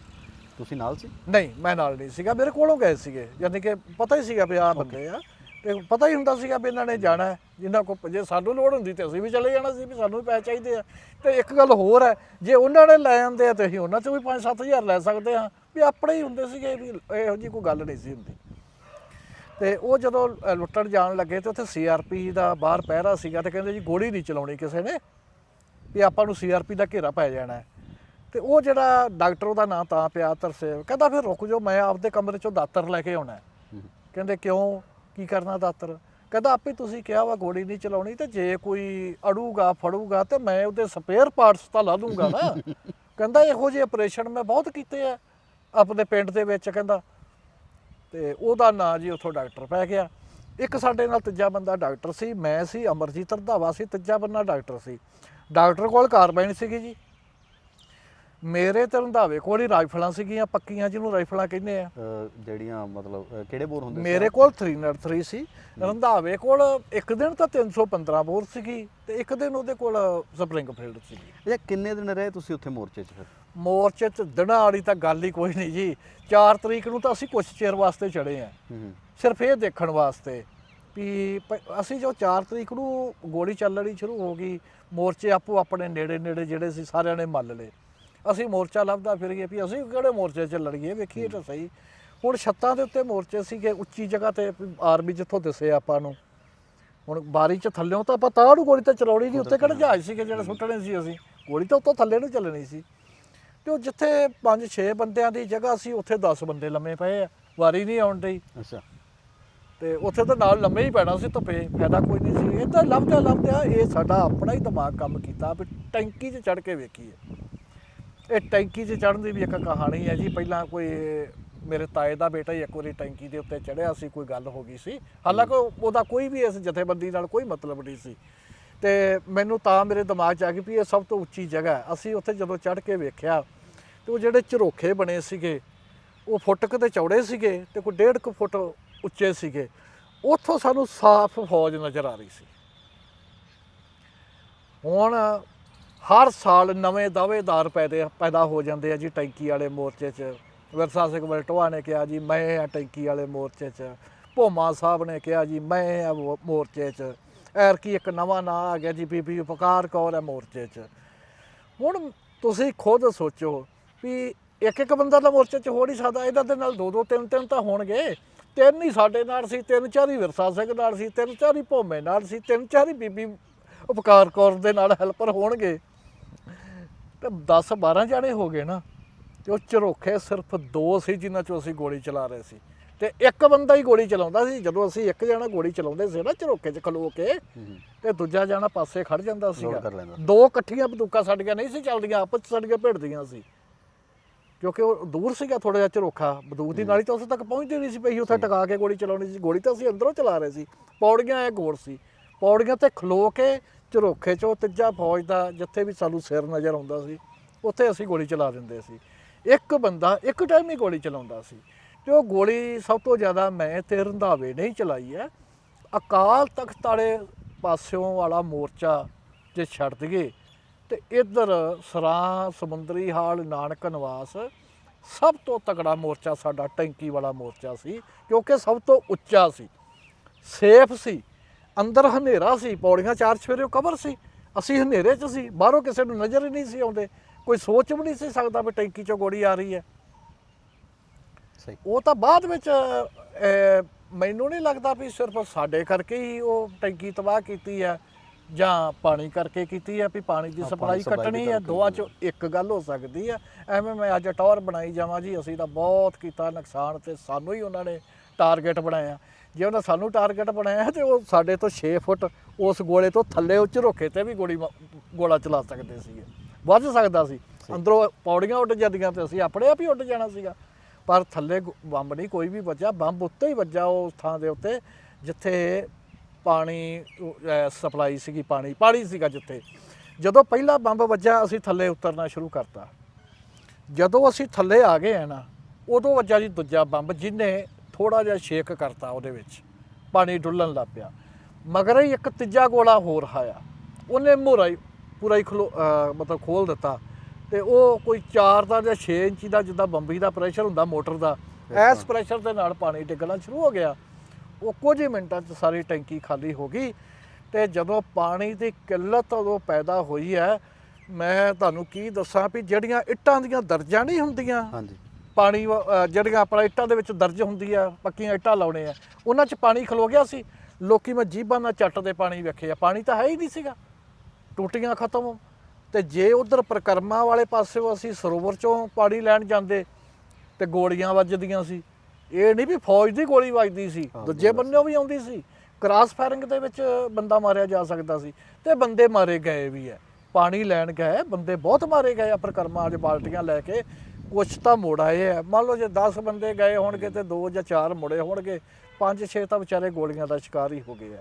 ਤੁਸੀਂ ਨਾਲ ਸੀ? ਨਹੀਂ ਮੈਂ ਨਾਲ ਨਹੀਂ ਸੀਗਾ ਮੇਰੇ ਕੋਲੋਂ ਗਏ ਸੀਗੇ ਯਾਨੀ ਕਿ ਪਤਾ ਹੀ ਸੀਗਾ ਵੀ ਆਹ ਬੰਦੇ ਆ। ਤੇ ਪਤਾ ਹੀ ਹੁੰਦਾ ਸੀਗਾ ਵੀ ਇਹਨਾਂ ਨੇ ਜਾਣਾ ਹੈ ਜਿੰਨਾ ਕੋ ਜੇ ਸਾਨੂੰ ਲੋੜ ਹੁੰਦੀ ਤੇ ਅਸੀਂ ਵੀ ਚਲੇ ਜਾਣਾ ਸੀ ਵੀ ਸਾਨੂੰ ਵੀ ਪੈਸੇ ਚਾਹੀਦੇ ਆ। ਤੇ ਇੱਕ ਗੱਲ ਹੋਰ ਹੈ ਜੇ ਉਹਨਾਂ ਨੇ ਲੈ ਆਂਦੇ ਆ ਤੇ ਅਸੀਂ ਉਹਨਾਂ ਚੋਂ ਵੀ 5-7000 ਲੈ ਸਕਦੇ ਹਾਂ ਵੀ ਆਪਣੇ ਹੀ ਹੁੰਦੇ ਸੀਗੇ ਵੀ ਇਹੋ ਜੀ ਕੋਈ ਗੱਲ ਨਹੀਂ ਸੀ ਹੁੰਦੀ। ਤੇ ਉਹ ਜਦੋਂ ਲੁੱਟਣ ਜਾਣ ਲੱਗੇ ਤੇ ਉੱਥੇ ਸੀਆਰਪੀ ਦਾ ਬਾਹਰ ਪਹਿਰਾ ਸੀਗਾ ਤੇ ਕਹਿੰਦੇ ਜੀ ਗੋਲੀ ਨਹੀਂ ਚਲਾਉਣੀ ਕਿਸੇ ਨੇ, ਵੀ ਆਪਾਂ ਨੂੰ ਸੀਆਰਪੀ ਦਾ ਘੇਰਾ ਪੈ ਜਾਣਾ ਹੈ। ਤੇ ਉਹ ਜਿਹੜਾ ਡਾਕਟਰ ਉਹਦਾ ਨਾਂ ਤਾਂ ਪਿਆ ਤਰਸੇਵ ਕਹਿੰਦਾ ਫਿਰ ਰੁਕ ਜਾਓ, ਮੈਂ ਆਪਦੇ ਕਮਰੇ ਚੋਂ ਦਾਤਰ ਲੈ ਕੇ ਆਉਣਾ ਕਹਿੰਦੇ ਕਿਉਂ, ਕੀ ਕਰਨਾ ਦਾਤਰ? ਕਹਿੰਦਾ ਆਪੇ ਤੁਸੀਂ ਕਿਹਾ ਵਾ ਗੋਲੀ ਨਹੀਂ ਚਲਾਉਣੀ ਤੇ ਜੇ ਕੋਈ ਅੜੂਗਾ, ਫੜੂਗਾ ਤੇ ਮੈਂ ਉਹਦੇ ਸਪੇਅਰ ਪਾਰਟਸ ਤਾਂ ਲਾ ਦੂੰਗਾ ਨਾ। ਕਹਿੰਦਾ ਇਹੋ ਜਿਹੇ ਆਪਰੇਸ਼ਨ ਮੈਂ ਬਹੁਤ ਕੀਤੇ ਆ, ਆਪਣੇ ਪਿੰਡ ਦੇ ਵਿੱਚ ਕਹਿੰਦਾ। ਤੇ ਉਹਦਾ ਨਾਂ ਜੀ ਉੱਥੋਂ ਡਾਕਟਰ ਪੈ ਗਿਆ। ਇੱਕ ਸਾਡੇ ਨਾਲ ਤੀਜਾ ਬੰਦਾ ਡਾਕਟਰ ਸੀ ਮੈਂ ਸੀ ਅਮਰਜੀਤ ਰੰਧਾਵਾ ਸੀ ਤੀਜਾ ਬੰਦਾ ਡਾਕਟਰ ਸੀ। ਡਾਕਟਰ ਕੋਲ ਕਾਰਬਾਈਨ ਸੀਗੀ ਜੀ। ਮੇਰੇ ਤੇ ਰੰਧਾਵੇ ਕੋਲ ਹੀ ਰਾਈਫਲਾਂ ਸੀਗੀਆਂ ਪੱਕੀਆਂ ਜਿਹਨੂੰ ਰਾਈਫਲਾਂ ਕਹਿੰਦੇ ਆ। ਜਿਹੜੀਆਂ ਮਤਲਬ ਕਿਹੜੇ ਬੋਰ ਹੁੰਦੇ ਮੇਰੇ ਕੋਲ 303 ਸੀ। ਰੰਧਾਵੇ ਕੋਲ ਇੱਕ ਦਿਨ ਤਾਂ 315 ਬੋਰ ਸੀਗੀ ਤੇ ਇੱਕ ਦਿਨ ਉਹਦੇ ਕੋਲ ਸਪਰਿੰਗਫੀਲਡ ਸੀਗੀ। ਇਹ ਕਿੰਨੇ ਦਿਨ ਰਹੇ ਤੁਸੀਂ ਉੱਥੇ ਮੋਰਚੇ 'ਚ ਫਿਰ? ਮੋਰਚੇ 'ਚ ਦਿਨਾਂ ਵਾਲੀ ਤਾਂ ਗੱਲ ਹੀ ਕੋਈ ਨਹੀਂ ਜੀ। 4 ਤਰੀਕ ਨੂੰ ਤਾਂ ਅਸੀਂ ਕੁਝ ਚਿਰ ਵਾਸਤੇ ਚੜੇ ਆ। ਸਿਰਫ ਇਹ ਦੇਖਣ ਵਾਸਤੇ ਵੀ ਅਸੀਂ ਜੋ 4 ਤਰੀਕ ਨੂੰ ਗੋਲੀ ਚੱਲਣੀ ਸ਼ੁਰੂ ਹੋ ਗਈ ਮੋਰਚੇ ਆਪੋ ਆਪਣੇ ਨੇੜੇ ਨੇੜੇ ਜਿਹੜੇ ਸੀ ਸਾਰਿਆਂ ਨੇ ਮੱਲ ਲਏ। ਅਸੀਂ ਮੋਰਚਾ ਲੱਭਦਾ ਫਿਰ ਗਏ ਵੀ ਅਸੀਂ ਕਿਹੜੇ ਮੋਰਚੇ 'ਚ ਲੜੀਏ ਵੇਖੀਏ ਤਾਂ ਸਹੀ। ਹੁਣ ਛੱਤਾਂ ਦੇ ਉੱਤੇ ਮੋਰਚੇ ਸੀਗੇ ਉੱਚੀ ਜਗ੍ਹਾ ਤੇ ਆਰਮੀ ਜਿੱਥੋਂ ਦਿਸੇ ਆਪਾਂ ਨੂੰ। ਹੁਣ ਬਾਰੀ 'ਚ ਥੱਲਿਓਂ ਤਾਂ ਆਪਾਂ ਤਾਂ ਨੂੰ ਗੋਲੀ ਤਾਂ ਚਲਾਉਣੀ ਨਹੀਂ ਉੱਤੇ ਕਿਹੜੇ ਜਹਾਜ਼ ਸੀਗੇ ਜਿਹੜੇ ਸੁੱਟਣੇ ਸੀ ਅਸੀਂ। ਗੋਲੀ ਤਾਂ ਉੱਤੋਂ ਥੱਲੇ ਨੂੰ ਚੱਲਣੀ ਸੀ। ਤੇ ਉਹ ਜਿੱਥੇ 5-6 ਬੰਦਿਆਂ ਦੀ ਜਗ੍ਹਾ ਸੀ ਉੱਥੇ 10 ਬੰਦੇ ਲੰਮੇ ਪਏ ਆ ਵਾਰੀ ਨਹੀਂ ਆਉਣ ਡਈ। ਅੱਛਾ। ਤੇ ਉੱਥੇ ਤਾਂ ਨਾਲ ਲੰਮੇ ਹੀ ਪੈਣਾ ਸੀ ਧੁੱਪੇ ਫਾਇਦਾ ਕੋਈ ਨਹੀਂ ਸੀ। ਇਹ ਤਾਂ ਲੱਭਦਿਆਂ ਲੱਭਦਿਆਂ ਇਹ ਸਾਡਾ ਆਪਣਾ ਹੀ ਦਿਮਾਗ ਕੰਮ ਕੀਤਾ ਵੀ ਟੈਂਕੀ 'ਚ ਚੜ ਕੇ ਵੇਖੀਏ। ਇਹ ਟੈਂਕੀ 'ਚ ਚੜਨ ਦੀ ਵੀ ਇੱਕ ਕਹਾਣੀ ਹੈ ਜੀ ਪਹਿਲਾਂ ਕੋਈ ਮੇਰੇ ਤਾਏ ਦਾ ਬੇਟਾ ਹੀ ਇੱਕ ਵਾਰੀ ਟੈਂਕੀ ਦੇ ਉੱਤੇ ਚੜਿਆ ਸੀ ਕੋਈ ਗੱਲ ਹੋ ਗਈ ਸੀ। ਹਾਲਾਂਕਿ ਉਹਦਾ ਕੋਈ ਵੀ ਇਸ ਜਥੇਬੰਦੀ ਨਾਲ ਕੋਈ ਮਤਲਬ ਨਹੀਂ ਸੀ। ਤੇ ਮੈਨੂੰ ਤਾਂ ਮੇਰੇ ਦਿਮਾਗ 'ਚ ਆ ਗਈ ਵੀ ਇਹ ਸਭ ਤੋਂ ਉੱਚੀ ਜਗ੍ਹਾ ਅਸੀਂ ਉੱਥੇ ਜਦੋਂ ਚੜ ਕੇ ਵੇਖਿਆ, ਤੇ ਉਹ ਜਿਹੜੇ ਝਰੋਖੇ ਬਣੇ ਸੀਗੇ, ਉਹ ਫੁੱਟ ਕੁ ਤੇ ਚੌੜੇ ਸੀਗੇ ਤੇ ਕੋਈ ਡੇਢ ਕੁ ਫੁੱਟ ਉੱਚੇ ਸੀਗੇ। ਉੱਥੋਂ ਸਾਨੂੰ ਸਾਫ਼ ਫੌਜ ਨਜ਼ਰ ਆ ਰਹੀ ਸੀ। ਹੁਣ ਹਰ ਸਾਲ ਨਵੇਂ ਦਾਅਵੇਦਾਰ ਪੈਦੇ ਪੈਦਾ ਹੋ ਜਾਂਦੇ ਆ ਜੀ ਟੈਂਕੀ ਵਾਲੇ ਮੋਰਚੇ 'ਚ। ਵਿਰਸਾ ਸਿੰਘ ਬਲਟੋਆ ਨੇ ਕਿਹਾ ਜੀ, ਮੈਂ ਆ ਟੈਂਕੀ ਵਾਲੇ ਮੋਰਚੇ 'ਚ। ਭੋਮਾ ਸਾਹਿਬ ਨੇ ਕਿਹਾ ਜੀ, ਮੈਂ ਆ ਮੋਰਚੇ 'ਚ। ਐਰਕੀ ਇੱਕ ਨਵਾਂ ਨਾਂ ਆ ਗਿਆ ਜੀ, ਬੀਬੀ ਉਪਕਾਰ ਕੌਰ ਹੈ ਮੋਰਚੇ 'ਚ। ਹੁਣ ਤੁਸੀਂ ਖੁਦ ਸੋਚੋ ਵੀ ਇੱਕ ਇੱਕ ਬੰਦਾ ਤਾਂ ਮੋਰਚੇ 'ਚ ਹੋ ਨਹੀਂ ਸਕਦਾ ਇਹਨਾਂ ਦੇ ਨਾਲ ਦੋ ਦੋ ਤਿੰਨ ਤਿੰਨ ਤਾਂ ਹੋਣਗੇ। ਤਿੰਨ ਹੀ ਸਾਡੇ ਨਾਲ ਸੀ, ਤਿੰਨ ਚਾਰ ਹੀ ਵਿਰਸਾ ਸਿੰਘ ਨਾਲ ਸੀ, ਤਿੰਨ ਚਾਰ ਹੀ ਭੋਮੇ ਨਾਲ ਸੀ, ਤਿੰਨ ਚਾਰ ਹੀ ਬੀਬੀ ਉਪਕਾਰ ਕੌਰ ਦੇ ਨਾਲ ਹੈਲਪਰ ਹੋਣਗੇ। ਤੇ 10 12 ਜਾਣੇ ਹੋ ਗਏ ਨਾ, ਤੇ ਉਹ ਝਰੋਖੇ ਸਿਰਫ ਦੋ ਸੀ ਜਿਨ੍ਹਾਂ ਚੋਂ ਅਸੀਂ ਗੋਲੀ ਚਲਾ ਰਹੇ ਸੀ। ਤੇ ਇੱਕ ਬੰਦਾ ਹੀ ਗੋਲੀ ਚਲਾਉਂਦਾ ਸੀ ਜਦੋਂ ਅਸੀਂ ਇੱਕ ਜਣਾ ਗੋਲੀ ਚਲਾਉਂਦੇ ਸੀ ਨਾ ਝਰੋਖੇ 'ਚ ਖਲੋ ਕੇ ਤੇ ਦੂਜਾ ਜਾਣਾ ਪਾਸੇ ਖੜ ਜਾਂਦਾ ਸੀਗਾ। ਲੈਂਦਾ। ਦੋ ਇਕੱਠੀਆਂ ਬੰਦੂਕਾਂ ਸਾਡੀਆਂ ਨਹੀਂ ਸੀ ਚੱਲਦੀਆਂ ਆਪਸ 'ਚ ਸਾਡੀਆਂ ਭਿੜਦੀਆਂ ਸੀ। ਕਿਉਂਕਿ ਉਹ ਦੂਰ ਸੀਗਾ ਥੋੜਾ ਜਿਹਾ ਝਰੋਖਾ ਬੰਦੂਕ ਦੀ ਨਾਲੀ ਤਾਂ ਉਸ ਤੱਕ ਪਹੁੰਚਦੀ ਨਹੀਂ ਸੀ ਪਈ ਉੱਥੇ ਟਿਕਾ ਕੇ ਗੋਲੀ ਚਲਾਉਣੀ ਸੀ। ਗੋਲੀ ਤਾਂ ਅਸੀਂ ਅੰਦਰੋਂ ਚਲਾ ਰਹੇ ਸੀ। ਪੌੜੀਆਂ ਇਹ ਗੋੜ ਸੀ। ਪੌੜੀਆਂ ਤੇ ਖਲੋ ਕੇ ਝਰੋਖੇ 'ਚੋਂ ਤੀਜਾ ਫੌਜ ਦਾ ਜਿੱਥੇ ਵੀ ਸਾਨੂੰ ਸਿਰ ਨਜ਼ਰ ਆਉਂਦਾ ਸੀ ਉੱਥੇ ਅਸੀਂ ਗੋਲੀ ਚਲਾ ਦਿੰਦੇ ਸੀ। ਇੱਕ ਬੰਦਾ ਇੱਕ ਟਾਈਮ ਹੀ ਗੋਲੀ ਚਲਾਉਂਦਾ ਸੀ। ਤੇ ਉਹ ਗੋਲੀ ਸਭ ਤੋਂ ਜ਼ਿਆਦਾ ਮੈਂ ਤੇ ਰੰਧਾਵੇ ਨਹੀਂ ਚਲਾਈ ਹੈ। ਅਕਾਲ ਤਖਤ ਵਾਲੇ ਪਾਸਿਓਂ ਵਾਲਾ ਮੋਰਚਾ ਜੇ ਛੱਡ ਦਈਏ, ਤੇ ਇੱਧਰ ਸਰਾਂ ਸਮੁੰਦਰੀ ਹਾਲ ਨਾਨਕ ਨਿਵਾਸ, ਸਭ ਤੋਂ ਤਕੜਾ ਮੋਰਚਾ ਸਾਡਾ ਟੈਂਕੀ ਵਾਲਾ ਮੋਰਚਾ ਸੀ, ਕਿਉਂਕਿ ਸਭ ਤੋਂ ਉੱਚਾ ਸੀ। ਸੇਫ ਸੀ, ਅੰਦਰ ਹਨੇਰਾ ਸੀ, ਪੌੜੀਆਂ ਚਾਰ ਸਵੇਰੇ ਕਵਰ ਸੀ। ਅਸੀਂ ਹਨੇਰੇ 'ਚ ਸੀ, ਬਾਹਰੋਂ ਕਿਸੇ ਨੂੰ ਨਜ਼ਰ ਹੀ ਨਹੀਂ ਸੀ ਆਉਂਦੇ। ਕੋਈ ਸੋਚ ਵੀ ਨਹੀਂ ਸੀ ਸਕਦਾ ਵੀ ਟੈਂਕੀ 'ਚੋਂ ਗੋਲੀ ਆ ਰਹੀ ਹੈ। ਸਹੀ। ਉਹ ਤਾਂ ਬਾਅਦ ਵਿੱਚ ਮੈਨੂੰ ਨਹੀਂ ਲੱਗਦਾ ਵੀ ਸਿਰਫ ਸਾਡੇ ਕਰਕੇ ਹੀ ਉਹ ਟੈਂਕੀ ਤਬਾਹ ਕੀਤੀ ਹੈ ਜਾਂ ਪਾਣੀ ਕਰਕੇ ਕੀਤੀ ਹੈ ਵੀ ਪਾਣੀ ਦੀ ਸਪਲਾਈ ਕੱਟਣੀ ਹੈ। ਦੋਵਾਂ ਚੋਂ ਇੱਕ ਗੱਲ ਹੋ ਸਕਦੀ ਹੈ। ਐਵੇਂ ਮੈਂ ਅੱਜ ਟੌਰ ਬਣਾਈ ਜਾਵਾਂ ਜੀ ਅਸੀਂ ਤਾਂ ਬਹੁਤ ਕੀਤਾ ਨੁਕਸਾਨ ਤੇ ਸਾਨੂੰ ਹੀ ਉਹਨਾਂ ਨੇ ਟਾਰਗੇਟ ਬਣਾਇਆ। ਜੇ ਉਹਨਾਂ ਸਾਨੂੰ ਟਾਰਗੇਟ ਬਣਾਇਆ ਤੇ ਉਹ ਸਾਡੇ ਤੋਂ 6 ਫੁੱਟ ਉਸ ਗੋਲੇ ਤੋਂ ਥੱਲੇ ਉੱਚ ਰੋਕੇ ਤੇ ਵੀ ਗੋਲੀ ਗੋਲਾ ਚਲਾ ਸਕਦੇ ਸੀਗੇ। ਵੱਧ ਸਕਦਾ ਸੀ। ਅੰਦਰੋਂ ਪੌੜੀਆਂ ਉੱਡ ਜਾਂਦੀਆਂ ਤੇ ਅਸੀਂ ਆਪਣੇ ਆਪ ਹੀ ਉੱਡ ਜਾਣਾ ਸੀਗਾ। ਪਰ ਥੱਲੇ ਗੁ- ਬੰਬ ਨਹੀਂ, ਕੋਈ ਵੀ ਵੱਜਾ ਬੰਬ ਉੱਤੇ ਹੀ ਵੱਜਾ ਉਸ ਥਾਂ ਦੇ ਉੱਤੇ, ਜਿੱਥੇ ਪਾਣੀ ਸਪਲਾਈ ਸੀਗੀ ਪਾਣੀ ਪਾਣੀ ਸੀਗਾ ਜਿੱਥੇ। ਜਦੋਂ ਪਹਿਲਾ ਬੰਬ ਵੱਜਾ ਅਸੀਂ ਥੱਲੇ ਉਤਰਨਾ ਸ਼ੁਰੂ ਕਰਤਾ। ਜਦੋਂ ਅਸੀਂ ਥੱਲੇ ਆ ਗਏ ਆ ਨਾ, ਉਦੋਂ ਵੱਜਾ ਜੀ ਦੂਜਾ ਬੰਬ ਜਿਹਨੇ ਥੋੜਾ ਜਿਹਾ ਸ਼ੇਕ ਕਰਤਾ ਉਹਦੇ ਵਿੱਚ। ਪਾਣੀ ਡੁੱਲਣ ਲੱਗ ਪਿਆ। ਮਗਰ ਹੀ ਇੱਕ ਤੀਜਾ ਗੋਲਾ ਹੋਰ ਆਇਆ। ਉਹਨੇ ਮੋਰਾ ਹੀ, ਪੂਰਾ ਹੀ ਖਲੋ ਮਤਲਬ ਖੋਲ ਦਿੱਤਾ। ਤੇ ਉਹ ਕੋਈ 4 ਦਾ ਜਾਂ 6 ਇੰਚੀ ਦਾ ਜਿੱਦਾਂ ਬੰਬੀ ਦਾ ਪ੍ਰੈਸ਼ਰ ਹੁੰਦਾ ਮੋਟਰ ਦਾ ਐਸ ਪ੍ਰੈਸ਼ਰ ਦੇ ਨਾਲ ਪਾਣੀ ਡਿੱਗਣਾ ਸ਼ੁਰੂ ਹੋ ਗਿਆ। ਉਹ ਕੁਝ ਹੀ ਮਿੰਟਾਂ 'ਚ ਸਾਰੀ ਟੈਂਕੀ ਖਾਲੀ ਹੋ ਗਈ ਤੇ ਜਦੋਂ ਪਾਣੀ ਦੀ ਕਿੱਲਤ ਉਦੋਂ ਪੈਦਾ ਹੋਈ ਹੈ ਮੈਂ ਤੁਹਾਨੂੰ ਕੀ ਦੱਸਾਂ ਵੀ ਜਿਹੜੀਆਂ ਇੱਟਾਂ ਦੀਆਂ ਦਰਜਾਂ ਨਹੀਂ ਹੁੰਦੀਆਂ ਹਾਂਜੀ। ਪਾਣੀ ਜਿਹੜੀਆਂ ਆਪਣਾ ਇੱਟਾਂ ਦੇ ਵਿੱਚ ਦਰਜ ਹੁੰਦੀ ਆ ਪੱਕੀਆਂ ਇੱਟਾਂ ਲਾਉਣੇ ਆ ਉਹਨਾਂ 'ਚ ਪਾਣੀ ਖਲੋ ਗਿਆ ਸੀ। ਲੋਕੀ ਮੈਂ ਜੀਬਾਂ ਨਾਲ ਚੱਟਦੇ ਪਾਣੀ ਵੇਖੇ ਆ ਪਾਣੀ ਤਾਂ ਹੈ ਹੀ ਨਹੀਂ ਸੀਗਾ। ਟੂਟੀਆਂ ਖਤਮ ਤੇ ਜੇ ਉਧਰ ਪ੍ਰਕਰਮਾ ਵਾਲੇ ਪਾਸਿਓਂ ਅਸੀਂ ਸਰੋਵਰ 'ਚੋਂ ਪਾਣੀ ਲੈਣ ਜਾਂਦੇ ਤੇ ਗੋਲੀਆਂ ਵੱਜਦੀਆਂ ਸੀ ਇਹ ਨਹੀਂ ਵੀ ਫੌਜ ਦੀ ਗੋਲੀ ਵੱਜਦੀ ਸੀ ਹਾਂ, ਦੂਜੇ ਬੰਨਿਓਂ ਵੀ ਆਉਂਦੀ ਸੀ। ਕ੍ਰਾਸ ਫਾਇਰਿੰਗ ਦੇ ਵਿੱਚ ਬੰਦਾ ਮਾਰਿਆ ਜਾ ਸਕਦਾ ਸੀ ਤੇ ਬੰਦੇ ਮਾਰੇ ਗਏ ਵੀ ਹੈ। ਪਾਣੀ ਲੈਣ ਗਏ ਬੰਦੇ ਬਹੁਤ ਮਾਰੇ ਗਏ ਆ ਪ੍ਰਕਰਮਾ ਦੇ ਬਾਲਟੀਆਂ ਲੈ ਕੇ। ਕੁਛ ਤਾਂ ਮੁੜ ਆਏ ਆ। ਮੰਨ ਲਓ ਜੇ 10 ਬੰਦੇ ਗਏ ਹੋਣਗੇ ਤੇ 2 ਜਾਂ 4 ਮੁੜੇ ਹੋਣਗੇ 5-6 ਤਾਂ ਵਿਚਾਰੇ ਗੋਲੀਆਂ ਦਾ ਸ਼ਿਕਾਰ ਹੀ ਹੋ ਗਏ ਆ।